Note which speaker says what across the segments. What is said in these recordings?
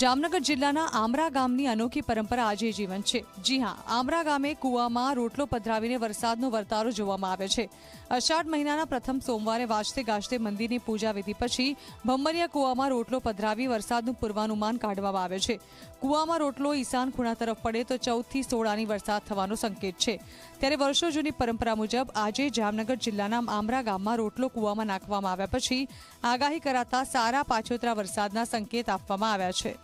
Speaker 1: જામનગર જિલ્લાના આમરા ગામની અનોખી પરંપરા આજે જીવન છે. જી હા, આમરા ગામે કૂવામાં રોટલો પધરાવીને વરસાદનો વર્તારો જોવામાં આવે છે. અષાઢ મહિનાના પ્રથમ સોમવારે વાજતે ગાજતે મંદિરની પૂજા વિધિ પછી ભમ્મરિયા કૂવામાં રોટલો પધરાવી વરસાદનું પૂર્વાનુમાન કાઢવામાં આવે છે. કૂવામાં રોટલો ઈશાન ખૂણા તરફ પડે તો ચૌદથી સોળાની વરસાદ થવાનો સંકેત છે. ત્યારે વર્ષો જૂની પરંપરા મુજબ આજે જામનગર જિલ્લાના આમરા ગામમાં રોટલો કૂવામાં નાખવામાં આવ્યા પછી આગાહી કરાતા સારા પાછોતરા વરસાદના સંકેત આપવામાં આવ્યા છે.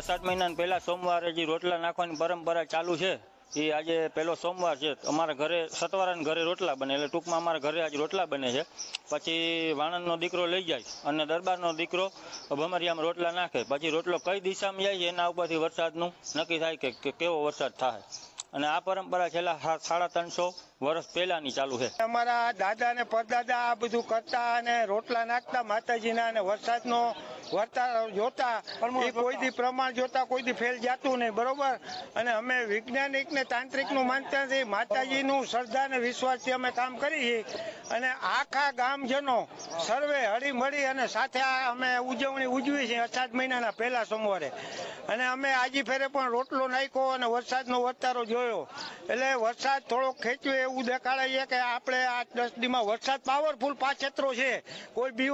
Speaker 2: અષાઢ મહિના પહેલા સોમવારે જે રોટલા નાખવાની પરંપરા ચાલુ છે, એ આજે પહેલો સોમવાર છે. અમારા ઘરે સતવારાના ઘરે રોટલા બને, એટલે ટૂંકમાં અમારા ઘરે આજે રોટલા બને છે. પછી વાણંદનો દીકરો લઈ જાય અને દરબારનો દીકરો ભમરિયામાં રોટલા નાખે. પછી રોટલો કઈ દિશામાં જાય છે, એના ઉપરથી વરસાદનું નક્કી થાય કે કેવો વરસાદ થાય. અને આ પરંપરા છેલ્લા સાડા ત્રણસો વર્ષ પહેલાની ચાલુ છે.
Speaker 3: અમારા દાદા ને પરદાદા આ બધું કરતા અને રોટલા નાખતા માતાજીના અને વરસાદનો વર્તારો જોતા એ કોઈ દી પ્રમાણ જોતા કોઈ દી ફેલ જાતું નહીં બરોબર? અને અમે વૈજ્ઞાનિક ને તાંત્રિકનું માનતા નથી માતાજીનું શ્રદ્ધા અને વિશ્વાસથી અમે કામ કરી છીએ. અને આખા ગામજનો સર્વે હળી મળી અને સાથે અમે ઉજવણી ઉજવી છે અષાઢ મહિનાના પહેલા સોમવારે. અને અમે આજી ફેરે પણ રોટલો નાખ્યો અને વરસાદનો વર્તારો જોયો. એટલે વરસાદ થોડોક ખેંચ્યો એવું દેખાડે છે કે આપણે આ દસ દીમાં વરસાદ પાવરફુલ પાછેતરો છે. કોઈ બી